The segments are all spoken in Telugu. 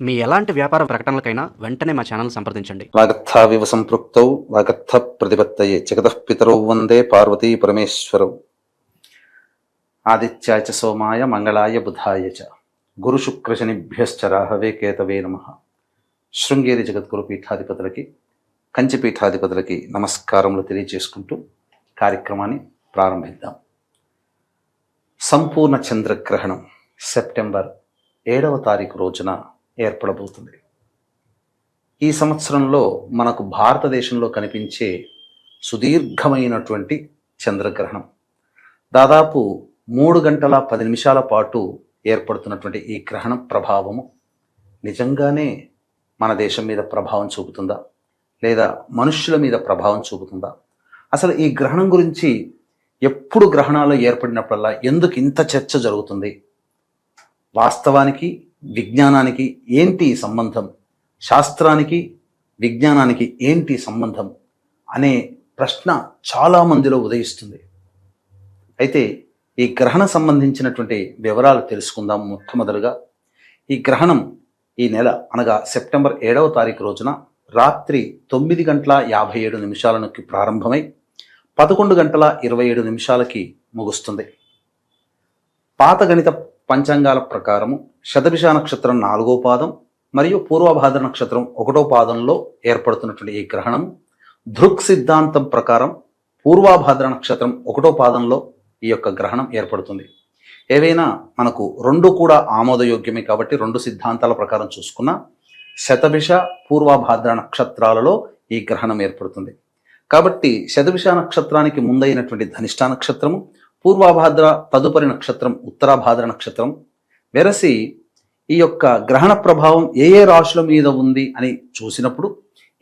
మీ ఎలాంటి వ్యాపార ప్రకటనలకైనా వెంటనే మా ఛానల్ సంప్రదించండి. వాగర్థావివ సంపృక్తౌ వాగర్థ ప్రతిపత్తయే. జగత పితరౌ వందే పార్వతీ పరమేశ్వరౌ. ఆదిత్యాయ చ సోమాయ మంగళాయ బుధాయ చ. గురు శుక్ర శనిభ్యశ్చ రాహవే కేతవే నమ. శృంగేరి జగద్గురు పీఠాధిపతులకి కంచి పీఠాధిపతులకి నమస్కారములు తెలియజేసుకుంటూ కార్యక్రమాన్ని ప్రారంభిద్దాం. సంపూర్ణ చంద్రగ్రహణం సెప్టెంబర్ ఏడవ తారీఖు రోజున ఏర్పడబోతుంది. ఈ సంవత్సరంలో మనకు భారతదేశంలో కనిపించే సుదీర్ఘమైనటువంటి చంద్రగ్రహణం. దాదాపు మూడు గంటల పది నిమిషాల పాటు ఏర్పడుతున్నటువంటి ఈ గ్రహణం ప్రభావము నిజంగానే మన దేశం మీద ప్రభావం చూపుతుందా? లేదా మనుష్యుల మీద ప్రభావం చూపుతుందా? అసలు ఈ గ్రహణం గురించి ఎప్పుడు గ్రహణాలు ఏర్పడినప్పుడల్లా ఎందుకు ఇంత చర్చ జరుగుతుంది? వాస్తవానికి విజ్ఞానానికి ఏంటి సంబంధం? శాస్త్రానికి విజ్ఞానానికి ఏంటి సంబంధం? అనే ప్రశ్న చాలా మందిలో ఉదయిస్తుంది. అయితే ఈ గ్రహణ సంబంధించినటువంటి వివరాలు తెలుసుకుందాం మొట్టమొదలుగా ఈ గ్రహణం ఈ నెల అనగా సెప్టెంబర్ ఏడవ తారీఖు రోజున రాత్రి తొమ్మిది గంటల యాభై ఏడు నిమిషాలకు ప్రారంభమై పదకొండు గంటల ఇరవై ఏడు నిమిషాలకి ముగుస్తుంది. పాత గణిత పంచాంగాల ప్రకారము శతభిష నక్షత్రం నాలుగో పాదం మరియు పూర్వభాద్ర నక్షత్రం ఒకటో పాదంలో ఏర్పడుతున్నటువంటి ఈ గ్రహణం దృక్ సిద్ధాంతం ప్రకారం పూర్వాభాద్ర నక్షత్రం ఒకటో పాదంలో ఈ యొక్క గ్రహణం ఏర్పడుతుంది. ఏవైనా మనకు రెండు కూడా ఆమోదయోగ్యమే కాబట్టి రెండు సిద్ధాంతాల ప్రకారం చూసుకున్న శతభిష పూర్వభాద్ర నక్షత్రాలలో ఈ గ్రహణం ఏర్పడుతుంది. కాబట్టి శతభిష నక్షత్రానికి ముందైనటువంటి ధనిష్ట నక్షత్రము పూర్వభాద్ర తదుపరి నక్షత్రం ఉత్తరాభాద్ర నక్షత్రం. వెరసి ఈ యొక్క గ్రహణ ప్రభావం ఏ ఏ రాశుల మీద ఉంది అని చూసినప్పుడు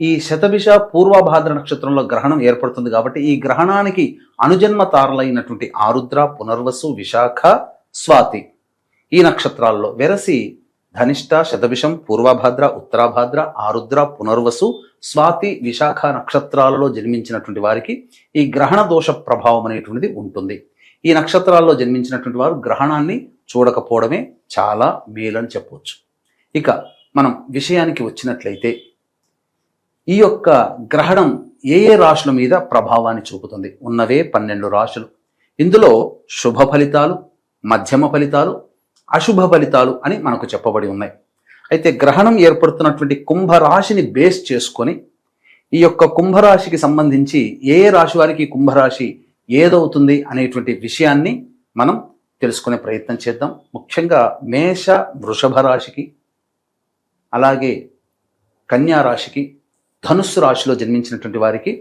ఈ శతభిష పూర్వభాద్ర నక్షత్రంలో గ్రహణం ఏర్పడుతుంది కాబట్టి ఈ గ్రహణానికి అనుజన్మ తారలైనటువంటి ఆరుద్ర పునర్వసు విశాఖ స్వాతి ఈ నక్షత్రాల్లో. వెరసి ధనిష్ట శతభిషం పూర్వభాద్ర ఉత్తరాభాద్ర ఆరుద్ర పునర్వసు స్వాతి విశాఖ నక్షత్రాలలో జన్మించినటువంటి వారికి ఈ గ్రహణ దోష ప్రభావం అనేటువంటిది ఉంటుంది. ఈ నక్షత్రాల్లో జన్మించినటువంటి వారు గ్రహణాన్ని చూడకపోవడమే చాలా మేలని చెప్పవచ్చు. ఇక మనం విషయానికి వచ్చినట్లయితే ఈ యొక్క గ్రహణం ఏ ఏ రాశుల మీద ప్రభావాన్ని చూపుతుంది? ఉన్నవే పన్నెండు రాశులు. ఇందులో శుభ ఫలితాలు మధ్యమ ఫలితాలు అశుభ ఫలితాలు అని మనకు చెప్పబడి ఉన్నాయి. అయితే గ్రహణం ఏర్పడుతున్నటువంటి కుంభరాశిని బేస్ చేసుకొని ఈ యొక్క కుంభరాశికి సంబంధించి ఏ రాశి వారికి కుంభరాశి ఏదవుతుంది అనేటువంటి విషయాన్ని మనం తెలుసుకునే ప్రయత్నం చేద్దాం. ముఖ్యంగా మేష వృషభ రాశికి అలాగే కన్యా రాశికి ధనుస్సు రాశిలో జన్మించినటువంటి వారికి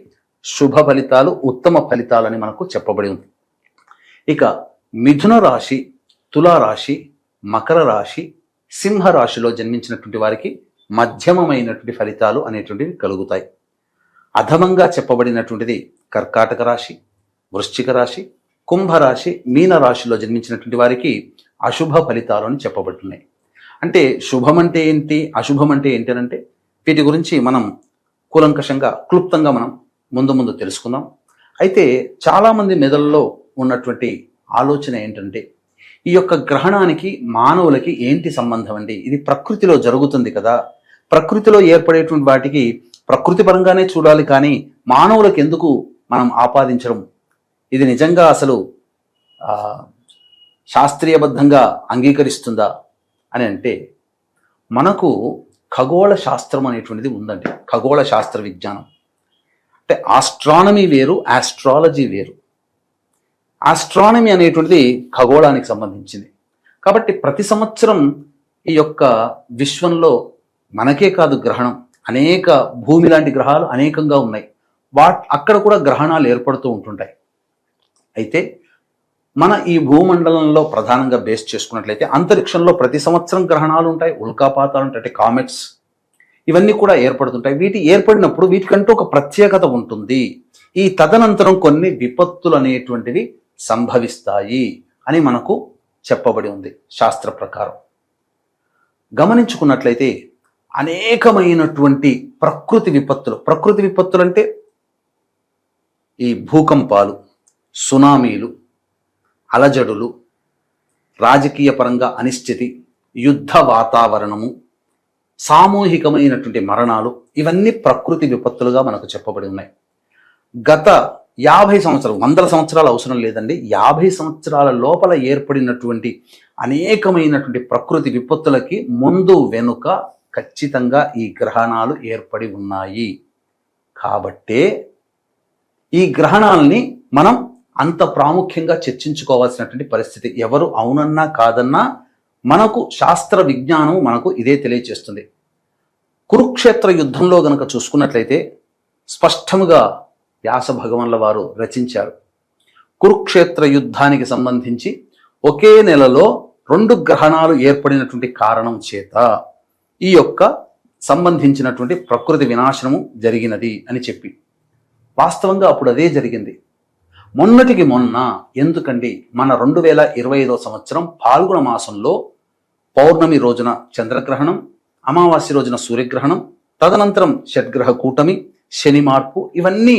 శుభ ఫలితాలు ఉత్తమ ఫలితాలని మనకు చెప్పబడి ఉంది. ఇక మిథున రాశి తులారాశి మకర రాశి సింహ రాశిలో జన్మించినటువంటి వారికి మధ్యమమైనటువంటి ఫలితాలు అనేటువంటివి కలుగుతాయి. అధమంగా చెప్పబడినటువంటిది కర్కాటక రాశి వృశ్చిక రాశి కుంభరాశి మీన రాశిలో జన్మించినటువంటి వారికి అశుభ ఫలితాలు అని చెప్పబడుతున్నాయి. అంటే శుభం అంటే ఏంటి అశుభం అంటే ఏంటి అంటే వీటి గురించి మనం కూలంకషంగా క్లుప్తంగా మనం ముందు ముందు తెలుసుకుందాం. అయితే చాలామంది మెదడులో ఉన్నటువంటి ఆలోచన ఏంటంటే ఈ యొక్క గ్రహణానికి మానవులకి ఏంటి సంబంధం అండి? ఇది ప్రకృతిలో జరుగుతుంది కదా. ప్రకృతిలో ఏర్పడేటువంటి వాటికి ప్రకృతి పరంగానే చూడాలి కానీ మానవులకు ఎందుకు మనం ఆపాదించడం? ఇది నిజంగా అసలు శాస్త్రీయబద్ధంగా అంగీకరిస్తుందా అని అంటే మనకు ఖగోళ శాస్త్రం అనేటువంటిది ఉందండి. ఖగోళ శాస్త్ర విజ్ఞానం. అంటే ఆస్ట్రానమీ వేరు ఆస్ట్రాలజీ వేరు. ఆస్ట్రానమీ అనేటువంటిది ఖగోళానికి సంబంధించింది. కాబట్టి ప్రతి సంవత్సరం ఈ యొక్క విశ్వంలో మనకే కాదు గ్రహణం. అనేక భూమి లాంటి గ్రహాలు అనేకంగా ఉన్నాయి. వాట్ అక్కడ కూడా గ్రహణాలు ఏర్పడుతూ ఉంటుంటాయి. అయితే మన ఈ భూమండలంలో ప్రధానంగా బేస్ చేసుకున్నట్లయితే అంతరిక్షంలో ప్రతి సంవత్సరం గ్రహణాలు ఉంటాయి ఉల్కాపాతాలు ఉంటాయి అంటే కామెట్స్ ఇవన్నీ కూడా ఏర్పడుతుంటాయి. వీటి ఏర్పడినప్పుడు వీటికంటూ ఒక ప్రత్యేకత ఉంటుంది. ఈ తదనంతరం కొన్ని విపత్తులు అనేటువంటివి సంభవిస్తాయి అని మనకు చెప్పబడి ఉంది శాస్త్ర ప్రకారం. గమనించుకున్నట్లయితే అనేకమైనటువంటి ప్రకృతి విపత్తులు ప్రకృతి విపత్తులు అంటే ఈ భూకంపాలు సునామీలు అలజడులు రాజకీయ పరంగా అనిశ్చితి యుద్ధ వాతావరణము సామూహికమైనటువంటి మరణాలు ఇవన్నీ ప్రకృతి విపత్తులుగా మనకు చెప్పబడి ఉన్నాయి. గత యాభై సంవత్సరాలు వందల సంవత్సరాలు అవసరం లేదండి. యాభై సంవత్సరాల లోపల ఏర్పడినటువంటి అనేకమైనటువంటి ప్రకృతి విపత్తులకి ముందు వెనుక ఖచ్చితంగా ఈ గ్రహణాలు ఏర్పడి ఉన్నాయి. కాబట్టే ఈ గ్రహణాలని మనం అంత ప్రాముఖ్యంగా చర్చించుకోవాల్సినటువంటి పరిస్థితి ఎవరు అవునన్నా కాదన్నా మనకు శాస్త్ర విజ్ఞానం మనకు ఇదే తెలియచేస్తుంది. కురుక్షేత్ర యుద్ధంలో గనక చూసుకున్నట్లయితే స్పష్టముగా వ్యాస భగవన్ల వారు రచించారు. కురుక్షేత్ర యుద్ధానికి సంబంధించి ఒకే నెలలో రెండు గ్రహణాలు ఏర్పడినటువంటి కారణం చేత ఈ యొక్క సంబంధించినటువంటి ప్రకృతి వినాశనము జరిగినది అని చెప్పి. వాస్తవంగా అప్పుడు అదే జరిగింది. మొన్నటికి మొన్న ఎందుకండి మన రెండు వేల ఇరవై ఐదో సంవత్సరం పాల్గొన మాసంలో పౌర్ణమి రోజున చంద్రగ్రహణం అమావాస్య రోజున సూర్యగ్రహణం తదనంతరం షడ్గ్రహ కూటమి శని మార్పు ఇవన్నీ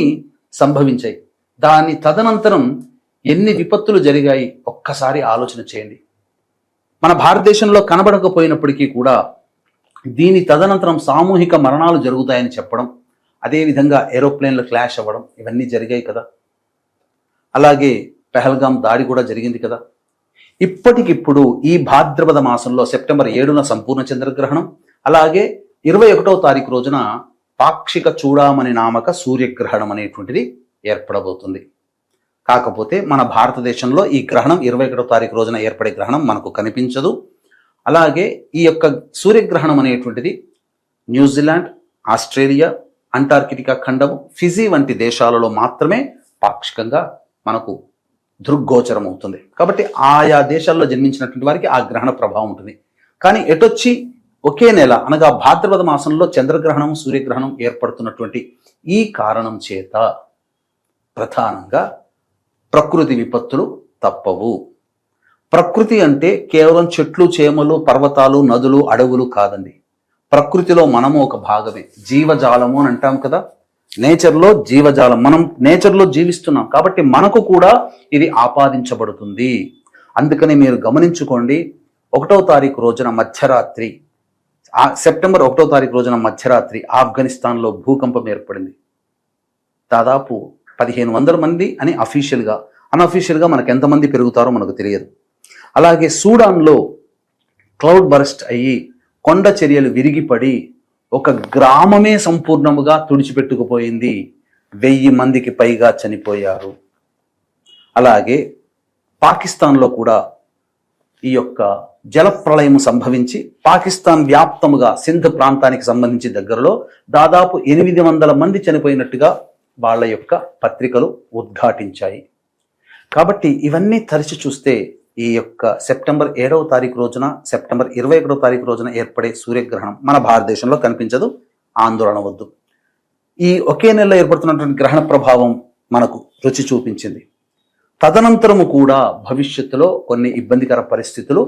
సంభవించాయి. దాని తదనంతరం ఎన్ని విపత్తులు జరిగాయి ఒక్కసారి ఆలోచన చేయండి. మన భారతదేశంలో కనబడకపోయినప్పటికీ కూడా దీని తదనంతరం సామూహిక మరణాలు జరుగుతాయని చెప్పడం అదేవిధంగా ఏరోప్లేన్లు క్లాష్ అవ్వడం ఇవన్నీ జరిగాయి కదా. అలాగే పెహల్గాం దాడి కూడా జరిగింది కదా. ఇప్పటికిప్పుడు ఈ భాద్రపద మాసంలో సెప్టెంబర్ ఏడున సంపూర్ణ చంద్రగ్రహణం అలాగే ఇరవై ఒకటో తారీఖు రోజున పాక్షిక చూడామణి నామక సూర్యగ్రహణం అనేటువంటిది ఏర్పడబోతుంది. కాకపోతే మన భారతదేశంలో ఈ గ్రహణం ఇరవై ఒకటో తారీఖు రోజున ఏర్పడే గ్రహణం మనకు కనిపించదు. అలాగే ఈ యొక్క సూర్యగ్రహణం అనేటువంటిది న్యూజిలాండ్ ఆస్ట్రేలియా అంటార్కిటికా ఖండము ఫిజీ వంటి దేశాలలో మాత్రమే పాక్షికంగా మనకు దృగ్గోచరం అవుతుంది కాబట్టి ఆయా దేశాల్లో జన్మించినటువంటి వారికి ఆ గ్రహణ ప్రభావం ఉంటుంది. కానీ ఎటొచ్చి ఒకే నెల అనగా భాద్రపద మాసంలో చంద్రగ్రహణం సూర్యగ్రహణం ఏర్పడుతున్నటువంటి ఈ కారణం చేత ప్రధానంగా ప్రకృతి విపత్తులు తప్పవు. ప్రకృతి అంటే కేవలం చెట్లు చేమలు పర్వతాలు నదులు అడవులు కాదండి. ప్రకృతిలో మనము ఒక భాగమే జీవజాలము అని అంటాం కదా. నేచర్లో జీవజాలం. మనం నేచర్లో జీవిస్తున్నాం కాబట్టి మనకు కూడా ఇది ఆపాదించబడుతుంది. అందుకని మీరు గమనించుకోండి ఒకటో తారీఖు రోజున మధ్యరాత్రి ఆ సెప్టెంబర్ ఒకటో తారీఖు రోజున మధ్యరాత్రి ఆఫ్ఘనిస్తాన్లో భూకంపం ఏర్పడింది. దాదాపు పదిహేను వందల మంది అని అఫీషియల్గా అన్అఫీషియల్గా మనకు ఎంతమంది పెరుగుతారో మనకు తెలియదు. అలాగే సూడాన్లో క్లౌడ్ బరస్ట్ అయ్యి కొండ చర్యలు విరిగిపడి ఒక గ్రామమే సంపూర్ణముగా తుడిచిపెట్టుకుపోయింది. వెయ్యి మందికి పైగా చనిపోయారు. అలాగే పాకిస్తాన్లో కూడా ఈ యొక్క జలప్రళయం సంభవించి పాకిస్తాన్ వ్యాప్తముగా సింధ్ ప్రాంతానికి సంబంధించి దగ్గరలో దాదాపు ఎనిమిది వందల మంది చనిపోయినట్టుగా వాళ్ళ యొక్క పత్రికలు ఉద్ఘాటించాయి. కాబట్టి ఇవన్నీ తరిచి చూస్తే ఈ యొక్క సెప్టెంబర్ ఏడవ తారీఖు రోజున సెప్టెంబర్ ఇరవై ఒకటో తారీఖు రోజున ఏర్పడే సూర్యగ్రహణం మన భారతదేశంలో కనిపించదు ఆందోళన వద్దు. ఈ ఒకే నెలలో ఏర్పడుతున్నటువంటి గ్రహణ ప్రభావం మనకు రుచి చూపించింది. తదనంతరము కూడా భవిష్యత్తులో కొన్ని ఇబ్బందికర పరిస్థితులు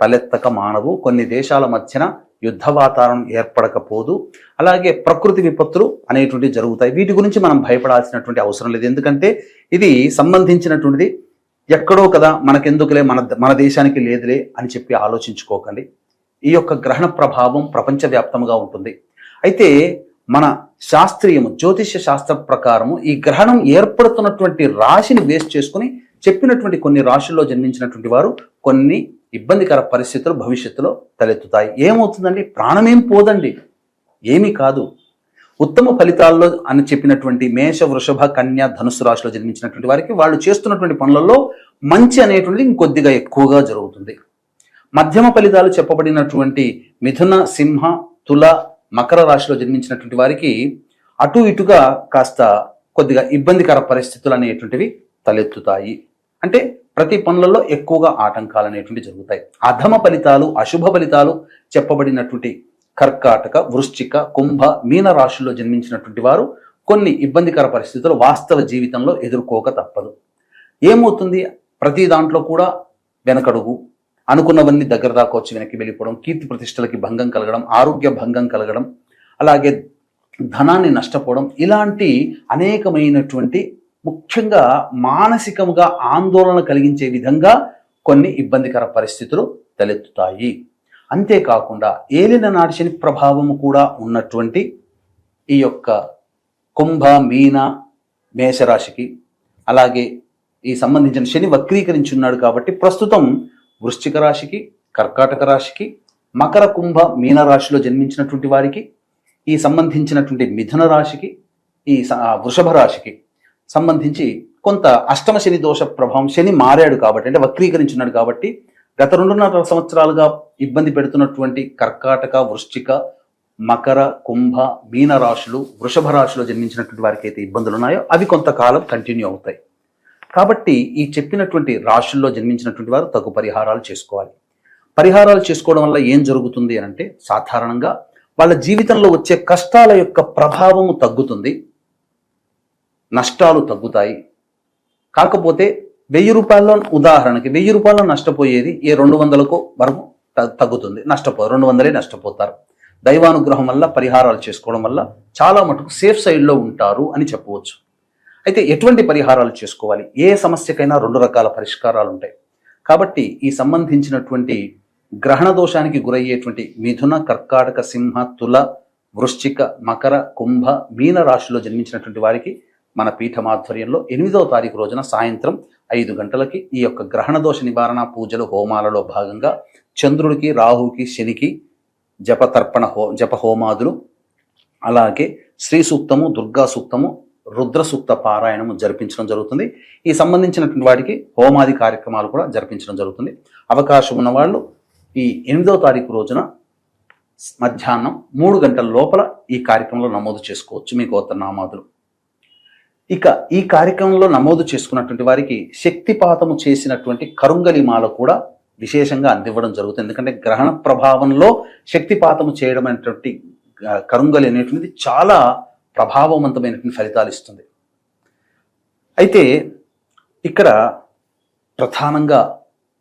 తలెత్తక మానవు కొన్ని దేశాల మధ్యన యుద్ధ వాతావరణం ఏర్పడకపోదు అలాగే ప్రకృతి విపత్తులు అనేటువంటివి జరుగుతాయి. వీటి గురించి మనం భయపడాల్సినటువంటి అవసరం లేదు. ఎందుకంటే ఇది సంబంధించినటువంటిది ఎక్కడో కదా మనకెందుకులే మన మన దేశానికి లేదులే అని చెప్పి ఆలోచించుకోకండి. ఈ యొక్క గ్రహణ ప్రభావం ప్రపంచవ్యాప్తంగా ఉంటుంది. అయితే మన శాస్త్రీయము జ్యోతిష్య శాస్త్ర ప్రకారము ఈ గ్రహణం ఏర్పడుతున్నటువంటి రాశిని వేస్ట్ చేసుకుని చెప్పినటువంటి కొన్ని రాశుల్లో జన్మించినటువంటి వారు కొన్ని ఇబ్బందికర పరిస్థితులు భవిష్యత్తులో తలెత్తుతాయి. ఏమవుతుందండి? ప్రాణమేం పోదండి. ఏమీ కాదు. ఉత్తమ ఫలితాల్లో అని చెప్పినటువంటి మేష వృషభ కన్య ధనుసు రాశిలో జన్మించినటువంటి వారికి వాళ్ళు చేస్తున్నటువంటి పనులలో మంచి అనేటువంటిది ఇంకొద్దిగా ఎక్కువగా జరుగుతుంది. మధ్యమ ఫలితాలు చెప్పబడినటువంటి మిథున సింహ తుల మకర రాశిలో జన్మించినటువంటి వారికి అటు ఇటుగా కాస్త కొద్దిగా ఇబ్బందికర పరిస్థితులు అనేటువంటివి తలెత్తుతాయి. అంటే ప్రతి పనులలో ఎక్కువగా ఆటంకాలు అనేటువంటి జరుగుతాయి. అధమ ఫలితాలు అశుభ ఫలితాలు చెప్పబడినటువంటి కర్కాటక వృశ్చిక కుంభ మీన రాశుల్లో జన్మించినటువంటి వారు కొన్ని ఇబ్బందికర పరిస్థితులు వాస్తవ జీవితంలో ఎదుర్కోక తప్పదు. ఏమవుతుంది? ప్రతి దాంట్లో కూడా వెనకడుగు. అనుకున్నవన్నీ దగ్గర దాకా వచ్చి వెనక్కి వెళ్ళిపోవడం కీర్తి ప్రతిష్టలకి భంగం కలగడం ఆరోగ్య భంగం కలగడం అలాగే ధనాన్ని నష్టపోవడం ఇలాంటి అనేకమైనటువంటి ముఖ్యంగా మానసికముగా ఆందోళన కలిగించే విధంగా కొన్ని ఇబ్బందికర పరిస్థితులు తలెత్తుతాయి. అంతేకాకుండా ఏలిన నాడిశని ప్రభావము కూడా ఉన్నటువంటి ఈ యొక్క కుంభ మీన మేషరాశికి అలాగే ఈ సంబంధించిన శని వక్రీకరించి ఉన్నాడు కాబట్టి ప్రస్తుతం వృశ్చిక రాశికి కర్కాటక రాశికి మకర కుంభ మీన రాశిలో జన్మించినటువంటి వారికి ఈ సంబంధించినటువంటి మిథున రాశికి ఈ వృషభ రాశికి సంబంధించి కొంత అష్టమ శని దోష ప్రభావం శని మారాడు కాబట్టి అంటే వక్రీకరించున్నాడు కాబట్టి గత రెండున్నర సంవత్సరాలుగా ఇబ్బంది పెడుతున్నటువంటి కర్కాటక వృశ్చిక మకర కుంభ మీన రాశులు వృషభ రాశిలో జన్మించినటువంటి వారికి అయితే ఇబ్బందులు ఉన్నాయో అవి కొంతకాలం కంటిన్యూ అవుతాయి. కాబట్టి ఈ చెప్పినటువంటి రాశుల్లో జన్మించినటువంటి వారు తగు పరిహారాలు చేసుకోవాలి. పరిహారాలు చేసుకోవడం వల్ల ఏం జరుగుతుంది అని అంటే సాధారణంగా వాళ్ళ జీవితంలో వచ్చే కష్టాల యొక్క ప్రభావము తగ్గుతుంది. నష్టాలు తగ్గుతాయి. కాకపోతే వెయ్యి రూపాయల్లో ఉదాహరణకి వెయ్యి రూపాయల్లో నష్టపోయేది ఏ రెండు వందలకు వరకు తగ్గుతుంది. నష్టపో రెండు వందలే నష్టపోతారు. దైవానుగ్రహం వల్ల పరిహారాలు చేసుకోవడం వల్ల చాలా మటుకు సేఫ్ సైడ్లో ఉంటారు అని చెప్పవచ్చు. అయితే ఎటువంటి పరిహారాలు చేసుకోవాలి? ఏ సమస్యకైనా రెండు రకాల పరిష్కారాలు ఉంటాయి. కాబట్టి ఈ సంబంధించినటువంటి గ్రహణ దోషానికి గురయ్యేటువంటి మిథున కర్కాటక సింహ తుల వృశ్చిక మకర కుంభ మీన రాశిలో జన్మించినటువంటి వారికి మన పీఠమాధ్వర్యంలో ఎనిమిదవ తారీఖు రోజున సాయంత్రం ఐదు గంటలకి ఈ యొక్క గ్రహణ దోష నివారణ పూజలు హోమాలలో భాగంగా చంద్రుడికి రాహుకి శనికి జపతర్పణ హో జప హోమాదులు అలాగే శ్రీ సూక్తము దుర్గా సూక్తము రుద్ర సూక్త పారాయణము జరిపించడం జరుగుతుంది. ఈ సంబంధించినటువంటి వాటికి హోమాది కార్యక్రమాలు కూడా జరిపించడం జరుగుతుంది. అవకాశం ఉన్న వాళ్ళు ఈ ఎనిమిదో తారీఖు రోజున మధ్యాహ్నం మూడు గంటల లోపల ఈ కార్యక్రమంలో నమోదు చేసుకోవచ్చు. మీ గోత్ర నామాదులు ఇక ఈ కార్యక్రమంలో నమోదు చేసుకున్నటువంటి వారికి శక్తిపాతము చేసినటువంటి కరుంగలి మాల కూడా విశేషంగా అందివ్వడం జరుగుతుంది. ఎందుకంటే గ్రహణ ప్రభావంలో శక్తిపాతము చేయడం అనేటువంటి కరుంగలి అనేటువంటిది చాలా ప్రభావవంతమైనటువంటి ఫలితాలు ఇస్తుంది. అయితే ఇక్కడ ప్రధానంగా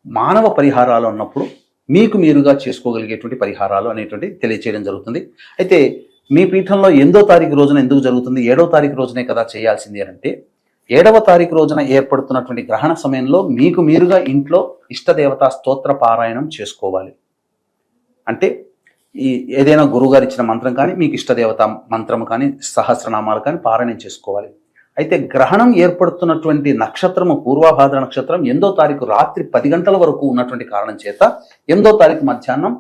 మానవ పరిహారాలు ఉన్నప్పుడు మీకు మీరుగా చేసుకోగలిగేటువంటి పరిహారాలు అనేటువంటి తెలియచేయడం జరుగుతుంది. అయితే మీ పీఠంలో ఎనిమిదో తారీఖు రోజున ఎందుకు జరుగుతుంది? ఏడవ తారీఖు రోజునే కదా చేయాల్సింది అంటే ఏడవ తారీఖు రోజున ఏర్పడుతున్నటువంటి గ్రహణ సమయంలో మీకు మీరుగా ఇంట్లో ఇష్టదేవతా స్తోత్ర పారాయణం చేసుకోవాలి. అంటే ఈ ఏదైనా గురువుగారు ఇచ్చిన మంత్రం కానీ మీకు ఇష్టదేవత మంత్రం కానీ సహస్రనామాలు కానీ పారాయణం చేసుకోవాలి. అయితే గ్రహణం ఏర్పడుతున్నటువంటి నక్షత్రము పూర్వాభాద్ర నక్షత్రం ఎనిమిదో తారీఖు రాత్రి పది గంటల వరకు ఉన్నటువంటి కారణం చేత ఎనిమిదో తారీఖు మధ్యాహ్నం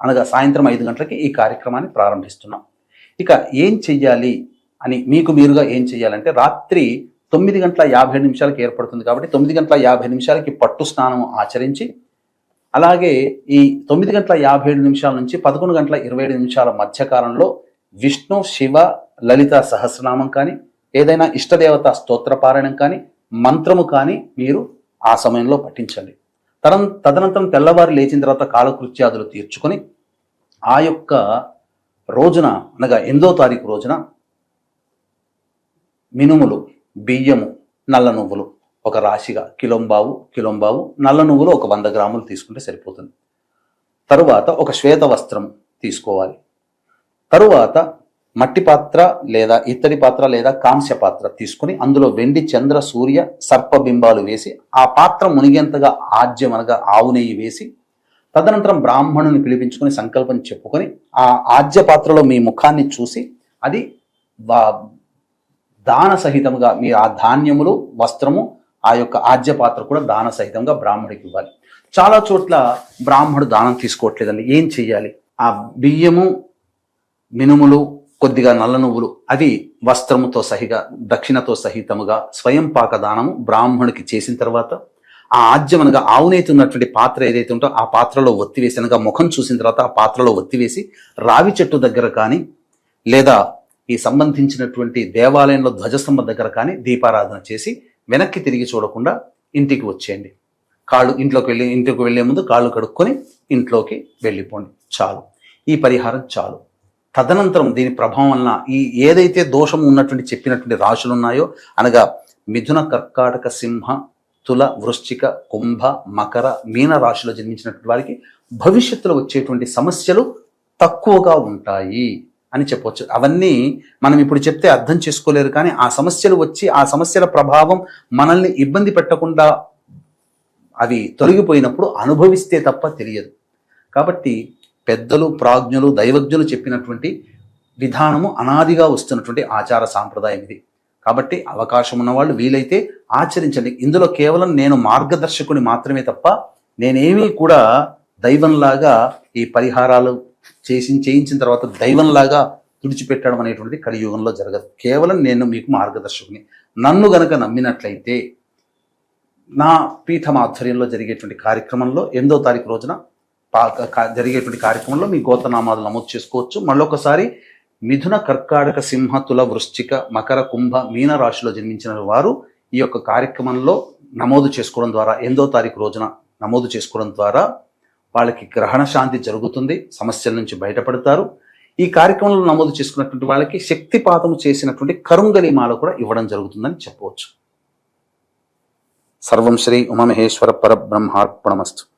అనగా సాయంత్రం ఐదు గంటలకి ఈ కార్యక్రమాన్ని ప్రారంభిస్తున్నాం. ఇక ఏం చెయ్యాలి అని మీకు మీరుగా ఏం చెయ్యాలంటే రాత్రి తొమ్మిది గంటల యాభై నిమిషాలకు ఏర్పడుతుంది కాబట్టి తొమ్మిది గంటల యాభై నిమిషాలకి పట్టు స్నానం ఆచరించి అలాగే ఈ తొమ్మిది గంటల యాభై ఏడు నిమిషాల నుంచి పదకొండు గంటల ఇరవై ఏడు నిమిషాల మధ్యకాలంలో విష్ణు శివ లలిత సహస్రనామం కానీ ఏదైనా ఇష్టదేవత స్తోత్ర పారాయణం కానీ మంత్రము కానీ మీరు ఆ సమయంలో పఠించండి. తరం తదనంతరం తెల్లవారు లేచిన తర్వాత కాలకృత్యాదులు తీర్చుకొని ఆ యొక్క రోజున అనగా ఎనిమిదో తారీఖు రోజున మినుములు బియ్యము నల్ల నువ్వులు ఒక రాశిగా కిలోంబావు కిలోంబావు నల్ల నువ్వులు ఒక వంద గ్రాములు తీసుకుంటే సరిపోతుంది. తరువాత ఒక శ్వేత వస్త్రం తీసుకోవాలి. తరువాత మట్టి పాత్ర లేదా ఇత్తడి పాత్ర లేదా కాంస్య పాత్ర తీసుకుని అందులో వెండి చంద్ర సూర్య సర్పబింబాలు వేసి ఆ పాత్ర మునిగేంతగా ఆజ్యం అనగా ఆవు నెయ్యి వేసి తదనంతరం బ్రాహ్మణుని పిలిపించుకొని సంకల్పం చెప్పుకొని ఆ ఆజ్య పాత్రలో మీ ముఖాన్ని చూసి అది దాన సహితంగా మీ ఆ ధాన్యములు వస్త్రము ఆ యొక్క ఆజ్య పాత్ర కూడా దాన సహితంగా బ్రాహ్మడికి ఇవ్వాలి. చాలా చోట్ల బ్రాహ్మడు దానం తీసుకోవట్లేదండి. ఏం చెయ్యాలి? ఆ బియ్యము మినుములు కొద్దిగా నల్ల నువ్వులు అవి వస్త్రముతో సహిగా దక్షిణతో సహితముగా స్వయం పాక దానము బ్రాహ్మణుడికి చేసిన తర్వాత ఆ ఆజ్యం అనగా ఆవునైతే ఉన్నటువంటి పాత్ర ఏదైతే ఉంటో ఆ పాత్రలో ఒత్తివేసి అనగా ముఖం చూసిన తర్వాత ఆ పాత్రలో ఒత్తివేసి రావి చెట్టు దగ్గర కానీ లేదా ఈ సంబంధించినటువంటి దేవాలయంలో ధ్వజస్తంభం దగ్గర కానీ దీపారాధన చేసి వెనక్కి తిరిగి చూడకుండా ఇంటికి వచ్చేయండి. కాళ్ళు ఇంట్లోకి వెళ్ళి ఇంటికి వెళ్ళే ముందు కాళ్ళు కడుక్కొని ఇంట్లోకి వెళ్ళిపోండి. చాలు. ఈ పరిహారం చాలు. తదనంతరం దీని ప్రభావం వలన ఈ ఏదైతే దోషం ఉన్నటువంటి చెప్పినటువంటి రాశులు ఉన్నాయో అనగా మిథున కర్కాటక సింహ తుల వృశ్చిక కుంభ మకర మీన రాశిలో జన్మించినటువంటి వారికి భవిష్యత్తులో వచ్చేటువంటి సమస్యలు తక్కువగా ఉంటాయి అని చెప్పవచ్చు అవన్నీ మనం ఇప్పుడు చెప్తే అర్థం చేసుకోలేరు కానీ ఆ సమస్యలు వచ్చి ఆ సమస్యల ప్రభావం మనల్ని ఇబ్బంది పెట్టకుండా అవి తొలగిపోయినప్పుడు అనుభవిస్తే తప్ప తెలియదు. కాబట్టి పెద్దలు ప్రాజ్ఞులు దైవజ్ఞులు చెప్పినటువంటి విధానము అనాదిగా వస్తున్నటువంటి ఆచార సాంప్రదాయం ఇది. కాబట్టి అవకాశం ఉన్నవాళ్ళు వీలైతే ఆచరించండి. ఇందులో కేవలం నేను మార్గదర్శకుని మాత్రమే తప్ప నేనేమీ కూడా దైవంలాగా ఈ పరిహారాలు చేసి చేయించిన తర్వాత దైవంలాగా తుడిచిపెట్టడం అనేటువంటిది కలియుగంలో జరగదు. కేవలం నేను మీకు మార్గదర్శకుని. నన్ను గనక నమ్మినట్లయితే నా పీఠం ఆధ్వర్యంలో జరిగేటువంటి కార్యక్రమంలో ఎనిమిదో తారీఖు రోజున పా- జరిగేటువంటి కార్యక్రమంలో మీ గోతనామాలు నమోదు చేసుకోవచ్చు. మళ్ళొకసారి మిథున కర్కాటక సింహ తుల వృశ్చిక మకర కుంభ మీన రాశిలో జన్మించిన వారు ఈ యొక్క కార్యక్రమంలో నమోదు చేసుకోవడం ద్వారా ఎనిమిదో తారీఖు రోజున నమోదు చేసుకోవడం ద్వారా వాళ్ళకి గ్రహణ శాంతి జరుగుతుంది సమస్యల నుంచి బయటపడతారు. ఈ కార్యక్రమంలో నమోదు చేసుకున్నటువంటి వాళ్ళకి శక్తిపాతము చేసినటువంటి కరుంగలి మాల కూడా ఇవ్వడం జరుగుతుందని చెప్పవచ్చు. సర్వం శ్రీ ఉమామహేశ్వర పరబ్రహ్మార్పణమస్తు.